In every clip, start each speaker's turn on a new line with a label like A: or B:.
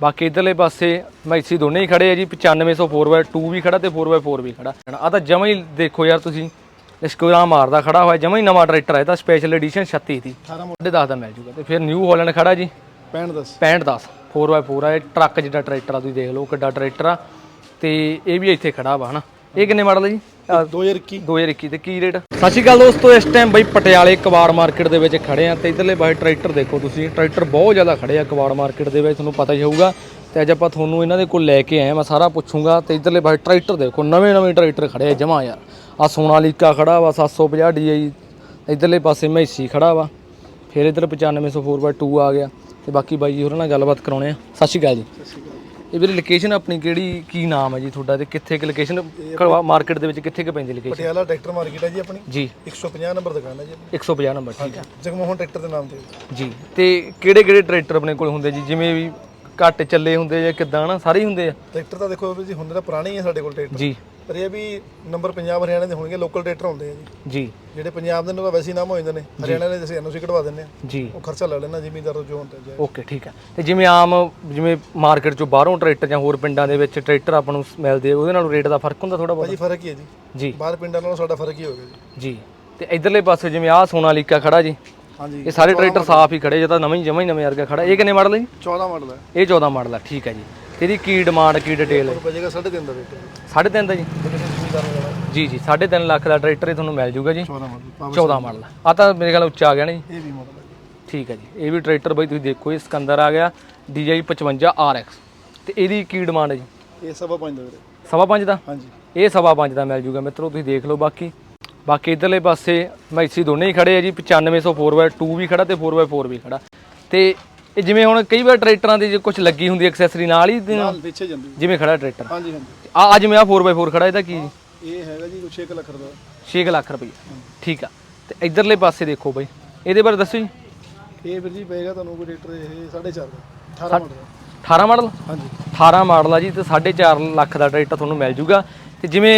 A: ਬਾਕੀ ਇਧਰਲੇ ਪਾਸੇ ਮੈਸੀ ਦੋਨੇ ਹੀ ਖੜੇ ਆ ਜੀ 9500 4x2 ਵੀ ਖੜਾ ਤੇ 4x4 ਵੀ ਖੜਾ। ਆ ਤਾਂ ਜਮਾ ਹੀ ਦੇਖੋ ਯਾਰ ਤੁਸੀਂ ਇਸਕੋਰਾ ਮਾਰਦਾ ਖੜਾ ਹੋਇਆ ਜਮਾ ਹੀ ਨਵਾਂ ਟਰੈਕਟਰ ਇਹ ਤਾਂ ਸਪੈਸ਼ਲ ਐਡੀਸ਼ਨ 36 ਦੀ।
B: 18
A: ਸਾਢੇ 10 ਦਾ ਮਿਲ ਜੂਗਾ ਤੇ ਫਿਰ ਨਿਊ ਹਾਲੈਂਡ ਖੜਾ ਜੀ।
B: 65 10
A: 6510 4x4 ਆ ਇਹ ਟਰੱਕ ਜਿੱਡਾ ਟਰੈਕਟਰ ਆ ਤੁਸੀਂ ਦੇਖ ਲਓ ਕਿੱਡਾ ਟਰੈਕਟਰ ਆ। ਤੇ ਇਹ ਵੀ ਇੱਥੇ ਖੜਾ ਵਾ ਹਨਾ। ਇਹ ਕਿੰਨੇ ਮਾਡਲ ਹੈ ਜੀ?
B: 2021
A: 2021 ਤੇ ਕੀ ਰੇਟ? ਸਤਿ ਸ਼੍ਰੀ ਅਕਾਲ ਦੋਸਤੋ ਇਸ ਟਾਈਮ ਬਈ ਪਟਿਆਲੇ ਕਬਾੜ ਮਾਰਕੀਟ ਦੇ ਵਿੱਚ ਖੜੇ ਆ ਤੇ ਇਧਰਲੇ ਬਾਹਰ ਟਰੈਕਟਰ ਦੇਖੋ ਤੁਸੀਂ। ਟਰੈਕਟਰ ਬਹੁਤ ਜ਼ਿਆਦਾ ਖੜੇ ਆ ਕਬਾੜ ਮਾਰਕੀਟ ਦੇ ਵਿੱਚ ਤੁਹਾਨੂੰ ਪਤਾ ਹੀ ਹੋਊਗਾ। ਤੇ ਅੱਜ ਆਪਾਂ ਤੁਹਾਨੂੰ ਇਹਨਾਂ ਦੇ ਕੋਲ ਲੈ ਕੇ ਆਏ ਆ ਮੈਂ ਸਾਰਾ ਪੁੱਛੂੰਗਾ। ਤੇ ਇਧਰਲੇ ਬਾਹਰ ਟਰੈਕਟਰ ਦੇਖੋ ਨਵੇਂ ਨਵੇਂ ਟਰੈਕਟਰ ਖੜੇ ਆ ਜਮਾ ਯਾਰ ਆ। ਸੋਨਾਲੀਕਾ ਖੜਾ ਵਾ 750 DI ਇਧਰਲੇ ਪਾਸੇ ਮੈਸੀ ਖੜਾ ਵਾ ਫਿਰ ਇਧਰ 9504x2 ਆ ਗਿਆ। ਤੇ ਬਾਕੀ ਬਾਈ ਜੀ ਹੋਰਾਂ ਨਾਲ ਗੱਲਬਾਤ ਕਰਾਉਣੇ ਆ। ਸਤਿ ਸ਼੍ਰੀ ਅਕਾਲ ਜੀ। ਇਹ ਵੀਰੇ ਲੋਕੇਸ਼ਨ ਆਪਣੀ ਕਿਹੜੀ ਕੀ ਨਾਮ ਹੈ ਜੀ ਤੁਹਾਡਾ ਤੇ ਕਿੱਥੇ ਕਿ ਲੋਕੇਸ਼ਨ ਮਾਰਕੀਟ ਦੇ ਵਿੱਚ ਕਿੱਥੇ ਕਿ ਪੈਂਦੀ ਲੋਕੇਸ਼ਨ
B: ਪਟਿਆਲਾ ਟਰੈਕਟਰ ਮਾਰਕੀਟ ਹੈ ਜੀ ਆਪਣੀ।
A: ਜੀ।
B: 150 ਨੰਬਰ ਦੁਕਾਨ ਹੈ ਜੀ ਆਪਣੀ।
A: 150 ਨੰਬਰ ਠੀਕ ਹੈ।
B: ਜਗਮੋਹਨ ਟਰੈਕਟਰ ਦੇ ਨਾਮ ਤੇ।
A: ਜੀ ਤੇ ਕਿਹੜੇ ਕਿਹੜੇ ਟਰੈਕਟਰ ਆਪਣੇ ਕੋਲ ਹੁੰਦੇ ਜੀ? ਜਿਵੇਂ ਵੀ ਘੱਟ ਚੱਲੇ ਹੁੰਦੇ ਜਾਂ ਕਿਦਾਂ ਨਾ ਸਾਰੇ ਹੀ ਹੁੰਦੇ ਆ।
B: ਟਰੈਕਟਰ ਤਾਂ ਦੇਖੋ ਜੀ ਹੁੰਦੇ ਤਾਂ ਪੁਰਾਣੇ ਹੀ ਆ ਸਾਡੇ ਕੋਲ ਟਰੈਕਟਰ।
A: ਜੀ।
B: ਪਰ ਇਹ ਵੀ ਨੰਬਰ ਪੰਜਾਬ ਹਰਿਆਣਾ ਦੇ ਹੋਣਗੇ ਲੋਕਲ ਟਰੈਕਟਰ ਹੁੰਦੇ ਆ ਜੀ।
A: ਜੀ।
B: ਜਿਹੜੇ ਪੰਜਾਬ ਦੇ ਨੂੰ ਵੈਸੇ ਹੀ ਨਾਮ ਹੋ ਜਾਂਦੇ ਨੇ ਹਰਿਆਣਾ ਦੇ ਅਸੀਂ ਐਨਓਸੀ ਕਢਵਾ ਦਿੰਦੇ ਆ।
A: ਜੀ।
B: ਉਹ ਖਰਚਾ ਲੈ ਲੈਣਾ ਜ਼ਿਮੀਂਦਾਰ ਤੋਂ ਜੋ ਹੁੰਦਾ ਜੀ।
A: ਓਕੇ ਠੀਕ ਹੈ ਤੇ ਜਿਵੇਂ ਆਮ ਜਿਵੇਂ ਮਾਰਕੀਟ ਚੋਂ ਬਾਹਰੋਂ ਟਰੈਕਟਰ ਜਾਂ ਹੋਰ ਪਿੰਡਾਂ ਦੇ ਵਿੱਚ ਟਰੈਕਟਰ ਆਪਾਂ ਨੂੰ ਮਿਲਦੇ ਉਹਦੇ ਨਾਲ ਰੇਟ ਦਾ ਫ਼ਰਕ ਹੁੰਦਾ ਥੋੜਾ ਬਹੁਤ?
B: ਭਾਜੀ ਫ਼ਰਕ ਹੀ ਹੈ ਜੀ।
A: ਜੀ।
B: ਬਾਹਰ ਪਿੰਡਾਂ ਨਾਲੋਂ ਸਾਡਾ ਫ਼ਰਕ ਹੀ ਹੋਵੇਗਾ ਜੀ।
A: ਜੀ। ਤੇ ਇਧਰਲੇ ਪਾਸੇ ਜਿਵੇਂ ਆਹ ਸੋਨਾਲੀਕਾ ਖੜਾ ਜੀ।
B: ਹਾਂਜੀ।
A: ਇਹ ਸਾਰੇ ਟਰੈਕਟਰ ਸਾਫ਼ ਹੀ। ਖੜੇ ਜੇ ਤਾਂ ਨਵੇਂ ਹੀ ਜਮਾਂ ਹੀ ਨਵੇਂ ਵਰਗਾ ਖੜਾ। ਇਹ ਕਿੰਨੇ ਮਾਡਲ ਹੈ ਜੀ?
B: 14 ਮਾਡਲ ਹੈ।
A: ਇਹ 14 ਮਾਡਲ ਆ ਠੀਕ ਹੈ ਜੀ। ਇਹਦੀ ਕੀ ਡਿਮਾਂਡ ਕੀ ਡਿਟੇਲ ਹੈ?
B: ਰੁਪਏ ਜਗਾ 3.5 ਦਾ ਰੇਟ ਹੈ
A: ਸਾਢੇ ਤਿੰਨ ਦਾ ਜੀ?
B: ਜੀ
A: ਜੀ ਜੀ ਸਾਢੇ ਤਿੰਨ ਲੱਖ ਦਾ ਟਰੈਕਟਰ ਇਹ ਤੁਹਾਨੂੰ ਮਿਲ ਜੂਗਾ ਜੀ।
B: 14 ਮਾਡਲ
A: 14 ਮਾਡਲ ਆ ਤਾਂ ਮੇਰੇ ਖਿਆਲ ਉੱਚਾ ਆ ਗਿਆ ਨਾ ਜੀ।
B: ਇਹ ਵੀ ਮਾਡਲ ਹੈ।
A: ਠੀਕ ਹੈ ਜੀ। ਇਹ ਵੀ ਟਰੈਕਟਰ ਬਈ ਤੁਸੀਂ ਦੇਖੋ ਇਹ ਸਿਕੰਦਰ ਆ ਗਿਆ DJI 55 RX ਤੇ ਇਹਦੀ ਕੀ ਡਿਮਾਂਡ ਹੈ ਜੀ?
B: ਇਹ ਸਵਾ ਪੰਜ ਦਾ ਵੀਰੇ
A: ਸਵਾ ਪੰਜ ਦਾ?
B: ਹਾਂਜੀ।
A: ਇਹ ਸਵਾ ਪੰਜ ਦਾ ਮਿਲ ਜੂਗਾ ਮਿੱਤਰੋ ਤੁਸੀਂ ਦੇਖ ਲਓ ਬਾਕੀ। ਬਾਕੀ ਇਧਰਲੇ ਪਾਸੇ ਮੈਸੀ ਦੋਨੇ ਹੀ ਖੜੇ ਆ ਜੀ 9500 4x2 ਵੀ ਖੜਾ ਤੇ 4x4 ਵੀ ਖੜਾ। ਤੇ ਇਹ ਜਿਵੇਂ ਹੁਣ ਕਈ ਵਾਰ ਟਰੈਕਟਰਾਂ ਦੀ ਜੇ ਕੁਝ ਲੱਗੀ ਹੁੰਦੀ ਐਕਸੈਸਰੀ ਨਾਲ ਹੀ
B: ਨਾਲ ਪਿੱਛੇ ਜਾਂਦੀ
A: ਜਿਵੇਂ ਖੜਾ ਟਰੈਕਟਰ।
B: ਹਾਂਜੀ ਹਾਂਜੀ।
A: ਆ ਅੱਜ ਮੈਂ ਆ 4x4 ਖੜਾ ਇਹਦਾ ਕੀ? ਜੀ
B: ਇਹ ਹੈਗਾ ਜੀ ਕੁਛ 1 ਲੱਖ ਦਾ
A: 6 ਲੱਖ ਰੁਪਏ। ਠੀਕ ਆ। ਤੇ ਇਧਰਲੇ ਪਾਸੇ ਦੇਖੋ ਬਈ ਇਹਦੇ ਬਾਰੇ ਦੱਸੋ ਜੀ।
B: ਇਹ ਵੀਰ ਜੀ ਪਏਗਾ ਤੁਹਾਨੂੰ ਕੋਈ ਰੇਟਰ ਇਹ 4.5 ਦਾ 18 ਮਾਡਲ ਦਾ।
A: 18 ਮਾਡਲ?
B: ਹਾਂਜੀ।
A: 18 ਮਾਡਲ ਆ ਜੀ ਤੇ 4.5 ਲੱਖ ਦਾ ਟਰੈਕਟਰ ਤੁਹਾਨੂੰ ਮਿਲ ਜੂਗਾ। ਤੇ ਜਿਵੇਂ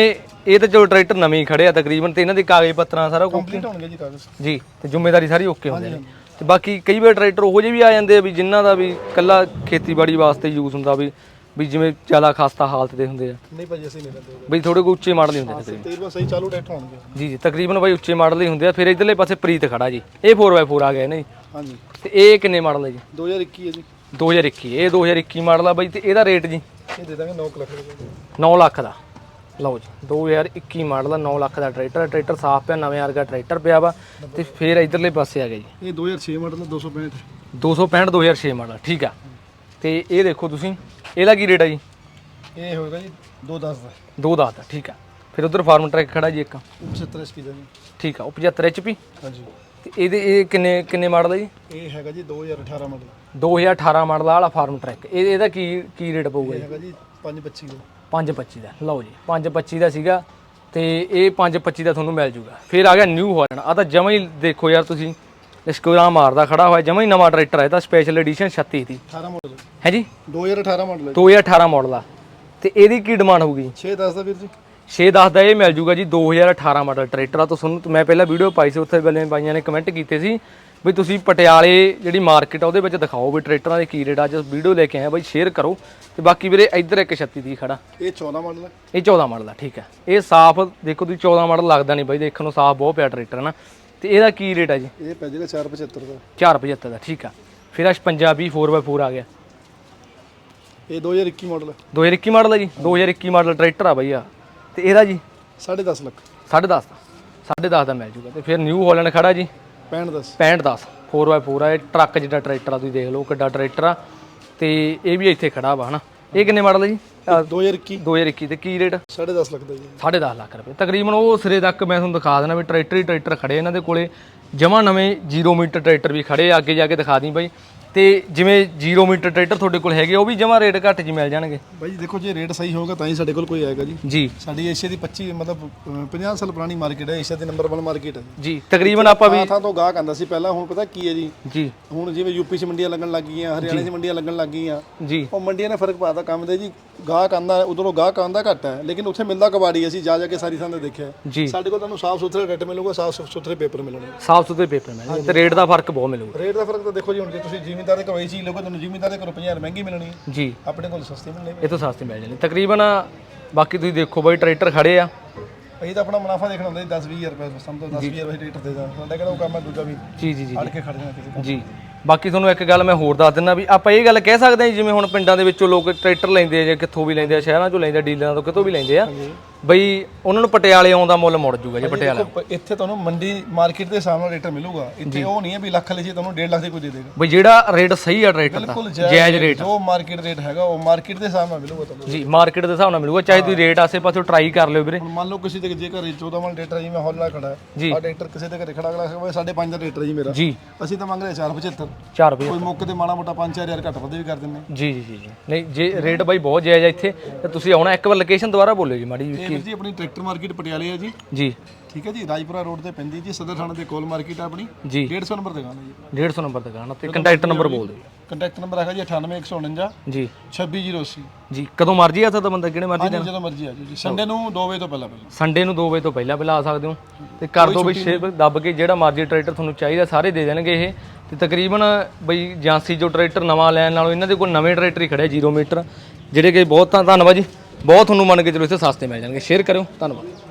A: ਇਹ ਤਾਂ ਜੋ ਟਰੈਕਟਰ ਨਵੇਂ ਹੀ ਖੜੇ ਆ ਤਕਰੀਬਨ ਤੇ ਇਹਨਾਂ ਦੇ ਕਾਗਜ਼ ਪੱਤਰਾਂ ਸਾਰਾ ਕੁਝ
B: ਕੰਪਲੀਟ ਹੋਣਗੇ ਜੀ ਕਾਗਜ਼।
A: ਜੀ ਤੇ ਜ਼ਿੰਮੇਵਾਰੀ ਸਾਰੀ ਓਕੇ ਹੁੰਦੀ ਨੇ ਤੇ ਬਾਕੀ ਕਈ ਵਾਰ ਟਰੈਕਟਰ ਉਹੋ ਜਿਹੇ ਵੀ ਆ ਜਾਂਦੇ ਆ ਵੀ ਜਿਨ੍ਹਾਂ ਦਾ ਵੀ ਕੱਲਾ ਖੇਤੀਬਾੜੀ ਵਾਸਤੇ ਯੂਜ਼ ਹੁੰਦਾ ਵੀ ਵੀ ਜਿਵੇਂ ਜ਼ਿਆਦਾ ਖਸਤਾ ਹਾਲਤ ਦੇ ਹੁੰਦੇ ਆ।
B: ਨਹੀਂ ਭਾਜੀ ਅਸੀਂ ਨਹੀਂ ਲੈਂਦੇ।
A: ਵੀ ਥੋੜੇ ਕੋ ਉੱਚੇ ਮਾਡਲ ਹੀ ਹੁੰਦੇ ਨੇ ਤਕਰੀਬਨ।
B: ਸਹੀ ਚਾਲੂ ਟਰੈਕਟਰ ਹੋਣਗੇ।
A: ਜੀ ਜੀ ਤਕਰੀਬਨ ਬਾਈ ਉੱਚੇ ਮਾਡਲ ਹੀ ਹੁੰਦੇ ਆ ਫਿਰ ਇਧਰਲੇ ਪਾਸੇ ਪ੍ਰੀਤ ਖੜਾ ਜੀ। ਇਹ 4x4 ਆ ਗਿਆ ਨਾ ਜੀ
B: ਹਾਂਜੀ।
A: ਤੇ ਇਹ ਕਿੰਨੇ ਮਾਡਲ ਹੈ ਜੀ?
B: 2021 ਹੈ ਜੀ।
A: 2021 ਇਹ 2021 ਮਾਡਲ ਆ ਬਾਈ ਤੇ ਇਹਦਾ ਰੇਟ ਜੀ?
B: ਇਹ ਦੇ ਦਾਂਗੇ 9 ਲੱਖ ਦਾ।
A: 9 ਲੱਖ ਦਾ। ਲਓ ਜੀ 2021 ਮਾਡਲ ਦਾ 9 ਲੱਖ ਦਾ ਟਰੈਕਟਰ ਟਰੈਕਟਰ ਸਾਫ਼ ਪਿਆ ਨਵੇਂ ਵਰਗਾ ਟਰੈਕਟਰ ਪਿਆ ਵਾ ਤੇ ਫਿਰ ਇਧਰਲੇ ਪਾਸੇ ਆ ਗਿਆ ਜੀ।
B: ਇਹ 2006 ਮਾਡਲ ਦਾ 265
A: 265 2006 ਮਾਡਲ ਠੀਕ ਆ। ਤੇ ਇਹ ਦੇਖੋ ਤੁਸੀਂ ਇਹਦਾ ਕੀ ਰੇਟ ਆ ਜੀ?
B: ਇਹ ਹੋਏਗਾ ਜੀ 210 ਦਾ।
A: ਦੋ ਦਾ ਦਾ ਠੀਕ ਆ। ਫਿਰ ਉਧਰ ਫਾਰਮ ਟਰੈਕ ਖੜਾ ਜੀ ਇੱਕ।
B: 75 ਐਸਪੀ ਦਾ ਜੀ।
A: ਠੀਕ ਆ ਉਹ 75 HP
B: ਹਾਂਜੀ।
A: ਤੇ ਇਹਦੇ ਇਹ ਕਿੰਨੇ ਕਿੰਨੇ ਮਾਡਲ ਆ ਜੀ?
B: ਇਹ ਹੈਗਾ ਜੀ 2018 ਮਾਡਲ।
A: 2018 ਮਾਡਲ ਵਾਲਾ ਫਾਰਮ ਟਰੈਕ। ਇਹ ਇਹਦਾ ਕੀ ਕੀ ਰੇਟ ਪਊਗਾ
B: ਇਹ
A: ਜੀ
B: ਹੈਗਾ ਜੀ 525 ਦਾ।
A: 525 ਦਾ। ਲਓ ਜੀ 525 ਦਾ ਸੀਗਾ ਤੇ ਇਹ 525 ਦਾ ਤੁਹਾਨੂੰ ਮਿਲ ਜੂਗਾ। ਫਿਰ ਆ ਗਿਆ ਨਿਊ ਹਾਲੈਂਡ ਆ ਤਾਂ ਜਮਾਂ ਹੀ ਦੇਖੋ ਯਾਰ ਤੁਸੀਂ ਇਸਕੋਰਾ ਮਾਰਦਾ ਖੜਾ ਹੋਇਆ ਜਮਾਂ ਹੀ ਨਵਾਂ ਟਰੈਕਟਰ ਹੈ ਤਾਂ ਸਪੈਸ਼ਲ ਐਡੀਸ਼ਨ 36 ਦੀ।
B: 18 ਮਾਡਲ
A: ਹੈ ਜੀ।
B: 2018 ਮਾਡਲ ਹੈ
A: 2018 ਮਾਡਲ ਆ। ਤੇ ਇਹਦੀ ਕੀ ਡਿਮਾਂਡ ਹੋਊਗੀ?
B: 610 ਦਾ ਵੀਰ ਜੀ।
A: 610 ਦਾ ਇਹ ਮਿਲ ਜੂਗਾ ਜੀ 2018 ਮਾਡਲ ਟਰੈਕਟਰ ਆ। ਤੁਹਾਨੂੰ ਮੈਂ ਪਹਿਲਾਂ ਵੀਡੀਓ ਪਾਈ ਸੀ ਉੱਥੇ ਵੇਲੇ ਬਾਈਆਂ ਨੇ ਕਮੈਂਟ ਕੀਤੇ ਸੀ ਵੀ ਤੁਸੀਂ ਪਟਿਆਲੇ ਜਿਹੜੀ ਮਾਰਕੀਟ ਆ ਉਹਦੇ ਵਿੱਚ ਦਿਖਾਓ ਵੀ ਟਰੈਕਟਰਾਂ ਦੇ ਕੀ ਰੇਟ ਆ। ਅੱਜ ਵੀਡੀਓ ਲੈ ਕੇ ਆਏ ਆ ਬਾਈ ਸ਼ੇਅਰ ਕਰੋ। ਤੇ ਬਾਕੀ ਵੀਰੇ ਇੱਧਰ ਇੱਕ 36 ਦੀ ਖੜਾ।
B: ਇਹ 14 ਮਾਡਲ ਹੈ
A: ਇਹ 14 ਮਾਡਲ ਆ ਠੀਕ ਹੈ ਇਹ ਸਾਫ਼ ਦੇਖੋ ਤੁਸੀਂ 14 ਮਾਡਲ ਲੱਗਦਾ ਨਹੀਂ ਬਾਈ ਦੇਖਣ ਨੂੰ ਸਾਫ਼ ਬਹੁਤ ਪਿਆ ਟਰੈਕਟਰ ਨਾ। ਤੇ ਇਹਦਾ ਕੀ ਰੇਟ ਆ ਜੀ?
B: ਇਹ ਪੈ ਜਾਏਗਾ 475 ਦਾ।
A: 475 ਦਾ ਠੀਕ ਆ। ਫਿਰ ਆ ਪੰਜਾਬੀ 4x4 ਆ ਗਿਆ।
B: ਇਹ 2021 ਮਾਡਲ ਹੈ
A: 2021 ਮਾਡਲ ਆ ਜੀ 2021 ਮਾਡਲ ਟਰੈਕਟਰ ਆ ਬਾਈ ਆ। ਤੇ ਇਹਦਾ ਜੀ?
B: 10.5 ਲੱਖ।
A: 10.5 ਦਾ 10.5 ਦਾ ਮਿਲ ਜੂਗਾ ਤੇ ਫਿਰ ਨਿਊ ਹਾਲੈਂਡ ਖੜਾ ਜੀ?
B: 65 10
A: 6510 4x4 ਆ ਇਹ ਟਰੱਕ ਜਿੱਡਾ ਟਰੈਕਟਰ ਆ ਤੁਸੀਂ ਦੇਖ ਲਓ ਕਿੱਡਾ ਟਰੈਕਟਰ ਆ। ਤੇ ਇਹ ਵੀ ਇੱਥੇ ਖੜਾ ਵਾ ਹਨਾ? ਇਹ ਕਿੰਨੇ ਮਾਡਲ ਹੈ ਜੀ?
B: 2021
A: 2021 ਤੇ ਕੀ ਰੇਟ?
B: 10.5 ਲੱਖ ਦਾ ਜੀ।
A: 10.5 ਲੱਖ ਰੁਪਏ। ਤਕਰੀਬਨ ਉਹ ਸਿਰੇ ਤੱਕ ਮੈਂ ਤੁਹਾਨੂੰ ਦਿਖਾ ਦੇਣਾ ਵੀ ਟਰੈਕਟਰ ਹੀ ਟਰੈਕਟਰ ਖੜੇ ਇਹਨਾਂ ਦੇ ਕੋਲੇ। ਜਮਾ ਨਵੇਂ 0 ਮੀਟਰ ਟਰੈਕਟਰ ਵੀ ਖੜੇ ਆ, ਅੱਗੇ ਜਾ ਕੇ ਦਿਖਾ ਦੀ ਬਾਈ। ਤੇ ਜਿਵੇਂ 0 ਮੀਟਰ ਟਰੈਕਟਰ ਤੁਹਾਡੇ ਕੋਲ ਹੈਗੇ ਉਹ ਵੀ ਜਮਾ ਰੇਟ ਘੱਟ ਜੀ ਮਿਲ ਜਾਣਗੇ।
B: ਬਾਈ ਜੀ ਦੇਖੋ ਜੇ ਰੇਟ ਸਹੀ ਹੋਊਗਾ ਤਾਂ ਹੀ ਸਾਡੇ ਕੋਲ ਕੋਈ ਆਏਗਾ ਜੀ।
A: ਜੀ।
B: ਸਾਡੀ ਏਸ਼ੀਆ ਦੀ 25 ਮਤਲਬ ਅਹ, 50 ਸਾਲ ਪੁਰਾਣੀ ਮਾਰਕੀਟ ਹੈ ਏਸ਼ੀਆ ਦੀ ਨੰਬਰ 1 ਮਾਰਕੀਟ ਹੈ ਜੀ।
A: ਜੀ ਤਕਰੀਬਨ ਆਪਾਂ ਵੀ
B: ਥਾਂ ਥਾਂ ਤੋਂ ਗਾਹਕ ਆਂਦਾ ਸੀ ਪਹਿਲਾਂ ਹੁਣ ਪਤਾ ਕੀ ਹੈ ਜੀ?
A: ਜੀ।
B: ਹੁਣ ਜਿਵੇਂ ਯੂਪੀ 'ਚ ਮੰਡੀਆਂ ਲੱਗਣ ਲੱਗ ਗਈਆਂ ਹਰਿਆਣਾ 'ਚ ਮੰਡੀਆਂ ਲੱਗਣ ਲੱਗ ਗਈਆਂ
A: ਜੀ।
B: ਉਹ ਮੰਡੀਆਂ ਨੇ ਫ਼ਰਕ ਪਾਤਾ ਕੰਮ ਦੇ ਜੀ। ਗਾਹਕ ਆਂਦਾ ਉਧਰੋਂ ਗਾਹਕ ਆਂਦਾ ਘੱਟ ਹੈ ਲੇਕਿਨ ਉੱਥੇ ਮਿਲਦਾ ਕਬਾੜੀ ਅਸੀਂ ਜਾ ਜਾ ਕੇ ਸਾਰੀ ਥਾਂ ਤੇ ਦੇਖਿਆ
A: ਜੀ।
B: ਸਾਡੇ ਕੋਲ ਤੁਹਾਨੂੰ ਸਾਫ਼ ਸੁਥਰਾ ਰੇਟ ਮਿਲੂਗਾ ਸਾਫ਼ ਸੁਥਰੇ ਪੇਪਰ ਮਿਲਣਗੇ।
A: ਸਾਫ਼ ਸੁਥਰੇ ਪੇਪਰ ਮਿਲਣਗੇ। ਤੇ ਰੇਟ ਦਾ ਫ਼ਰਕ ਬਹੁਤ ਮਿਲੂਗਾ।
B: ਰੇਟ ਦਾ ਫ਼ਰਕ ਤਾਂ ਦੇਖੋ ਜੀ ਹੁਣ ਜੇ ਤੁਸੀਂ ਜਿਵੇਂ ਜ਼ਿਮੀਦਾਰ ਦੇ ਕੋਲ ਚੀਜ਼ ਲੋਕਾਂ ਤੁਹਾਨੂੰ ਜ਼ਿਮੀਦਾਰ ਦੇ ਕੋਲ 50 ਮਹਿੰਗੀ ਮਿਲਣੀ। ਹੈ
A: ਜੀ।
B: ਆਪਣੇ ਕੋਲ ਸਸਤੀ ਮਿਲਣੀ
A: ਇਹ ਤੋਂ ਸਸਤੀ ਮਿਲ ਜਾਂਦੀ ਤਕਰੀਬਨ ਬਾਕੀ ਤੁਸੀਂ ਦੇਖੋ ਬਾਈ ਟਰੈਕਟਰ ਖੜੇ ਆ।
B: ਅਸੀਂ ਤਾਂ ਆਪਣਾ ਮੁਨਾਫਾ ਦੇਖਣਾ ਹੁੰਦਾ ਜੀ 10 20000 ਰੁਪਏ ਸਮ ਤੋਂ 10 20000 ਰੁਪਏ ਰੇਟ ਦੇ ਦਾਂ ਸਾਡਾ ਕਿਹੜਾ ਉਹ ਕੰਮ ਹੈ ਦੂਜਾ ਵੀ?
A: ਜੀ ਜੀ ਜੀ
B: ਫੜ ਕੇ ਖੜ ਜਾਣਾ ਕਿਸੇ
A: ਜੀ। ਬਾਕੀ ਤੁਹਾਨੂੰ ਇੱਕ ਗੱਲ ਮੈਂ ਹੋਰ ਦੱਸ ਦਿੰਦਾ ਵੀ ਆਪਾਂ ਇਹ ਗੱਲ ਕਹਿ ਸਕਦੇ ਹਾਂ ਜੀ, ਜਿਵੇਂ ਹੁਣ ਪਿੰਡਾਂ ਦੇ ਵਿੱਚੋਂ ਲੋਕ ਟਰੈਕਟਰ ਲੈਂਦੇ ਆ ਜਾਂ ਕਿੱਥੋਂ ਵੀ ਲੈਂਦੇ ਆ ਸ਼ਹਿਰਾਂ ਚੋਂ ਲੈਂਦੇ ਆ ਡੀਲਰਾਂ ਤੋਂ ਕਿਤੋਂ ਵੀ ਲੈਂਦੇ ਆ। ਬਈ ਉਹਨਾਂ ਨੂੰ ਪਟਿਆਲੇ ਆਉਣ ਦਾ ਮੁੱਲ ਮੁੜ ਜੂਗਾ ਜੀ ਪਟਿਆਲਾ।
B: ਦੇਖੋ, ਇੱਥੇ ਤੁਹਾਨੂੰ ਮੰਡੀ ਮਾਰਕੀਟ ਦੇ ਹਿਸਾਬ ਨਾਲ ਰੇਟ ਮਿਲੂਗਾ। ਇੱਥੇ ਉਹ ਨਹੀਂ ਹੈ ਵੀ ਲੱਖ ਲਈ ਤੁਹਾਨੂੰ 1.5 ਲੱਖ ਦੇ ਕੋਈ ਦੇ ਦੇਗਾ।
A: ਬਈ ਜਿਹੜਾ ਰੇਟ ਸਹੀ ਆ ਟਰੈਕਟਰ ਦਾ
B: ਬਿਲਕੁਲ
A: ਜਾਇਜ਼ ਰੇਟ
B: ਜੋ ਮਾਰਕੀਟ ਰੇਟ ਹੈਗਾ ਉਹ ਮਾਰਕੀਟ ਦੇ ਹਿਸਾਬ ਨਾਲ ਮਿਲੂਗਾ ਤੁਹਾਨੂੰ।
A: ਜੀ ਮਾਰਕੀਟ ਦੇ ਹਿਸਾਬ ਨਾਲ ਮਿਲੂਗਾ ਚਾਹੇ ਤੁਸੀਂ ਰੇਟ ਆਸੇ-ਪਾਸੇ ਟਰਾਈ ਕਰ ਲਿਓ ਵੀਰੇ।
B: ਹੁਣ ਮੰਨ ਲਓ ਕਿਸੇ ਦੇ ਜੇ ਘਰੇ 14 ਮਨ ਟਰੈਕਟਰ ਜਿਵੇਂ ਹੌਲਾ ਖੜਾ।
A: ਜੀ।
B: ਹੈ ਆ ਟਰੈਕਟਰ ਕਿਸੇ ਦੇ ਘਰੇ ਖੜਾ ਅਗਲਾ ਹੋਵੇ 5.5 ਦਾ ਟਰੈਕਟਰ ਜੀ ਮੇਰਾ।
A: ਜੀ।
B: ਅਸੀਂ ਤਾਂ ਮੰਗ ਰਹੇ 475
A: 4 ਰੁਪਏ
B: ਕੋਈ ਮੌਕੇ ਤੇ ਮਾੜਾ ਮੋਟਾ 5-4000 ਘੱਟ ਵੱਧ ਵੀ ਕਰ ਦਿੰਦੇ।
A: ਜੀ ਜੀ ਜੀ ਜੀ। ਨਹੀਂ ਜੇ ਰੇਟ ਬਾਈ ਬਹੁਤ ਜਾਇਜ਼ ਆ ਇੱਥੇ ਤੇ ਤੁਸੀਂ ਆਉਣਾ ਇੱਕ ਵਾਰ ਲੋਕੇਸ਼ਨ ਦੁਬਾਰਾ ਬੋਲਿਓ ਜੀ ਮਾੜੀ ਜਿਹੀ।
B: ਇਹ ਵੀਰ ਜੀ ਆਪਣੀ ਟਰੈਕਟਰ ਮਾਰਕੀਟ ਪਟਿਆਲੇ ਹੈ ਜੀ।
A: ਜੀ।
B: ਠੀਕ ਹੈ ਜੀ ਰਾਜਪੁਰਾ ਰੋਡ ਤੇ ਪੈਂਦੀ ਜੀ ਸਦਰ ਥਾਣੇ ਦੇ ਕੋਲ ਮਾਰਕੀਟ ਆ ਆਪਣੀ।
A: ਜੀ।
B: 150 ਨੰਬਰ ਦੁਕਾਨ ਹੈ ਜੀ।
A: 150 ਨੰਬਰ ਦੁਕਾਨ ਤੇ ਕੰਟੈਕਟ ਨੰਬਰ ਬੋਲ ਦਿਓ।
B: ਕੰਟੈਕਟ ਨੰਬਰ ਹੈਗਾ ਜੀ 98149
A: ਜੀ।
B: 26080
A: ਜੀ ਕਦੋਂ ਮਰਜ਼ੀ ਆ ਸਕਦਾ ਬੰਦਾ ਕਿਹੜੇ ਮਰਜ਼ੀ
B: ਜਦੋਂ ਮਰਜ਼ੀ ਆ ਜਾਓ ਜੀ। ਸੰਡੇ ਨੂੰ 2 ਵਜੇ ਤੋਂ ਪਹਿਲਾਂ ਪਹਿਲਾਂ।
A: ਸੰਡੇ ਨੂੰ 2 ਵਜੇ ਤੋਂ ਪਹਿਲਾਂ ਪਹਿਲਾਂ ਆ ਸਕਦੇ ਹੋ। ਤੇ ਕਰ ਦੋ ਬਈ ਸ਼ੇਪ ਦੱਬ ਕੇ ਜਿਹੜਾ ਮਰਜ਼ੀ ਟਰੈਕਟਰ ਤੁਹਾਨੂੰ ਚਾਹੀਦਾ ਸਾਰੇ ਦੇ ਦੇਣਗੇ ਇਹ। ਤੇ ਤਕਰੀਬਨ ਬਈ ਜਾਂਸੀ ਜੋ ਟਰੈਕਟਰ ਨਵਾਂ ਲੈਣ ਨਾਲੋਂ ਇਹਨਾਂ ਦੇ ਕੋਲ ਨਵੇਂ ਟਰੈਕਟਰ ਹੀ ਖੜੇ 0 ਮੀਟਰ। ਜਿਹੜੇ ਕਿ ਬਹੁਤ ਧੰਨਵਾਦ ਜੀ। ਬਹੁਤ ਤੁਹਾਨੂੰ ਮੰਨ ਕੇ ਚਲੋ ਇੱਥੇ ਸਸਤੇ ਮਿਲ ਜਾਣਗੇ। ਸ਼ੇਅਰ ਕਰਿਓ। ਧੰਨਵਾਦ।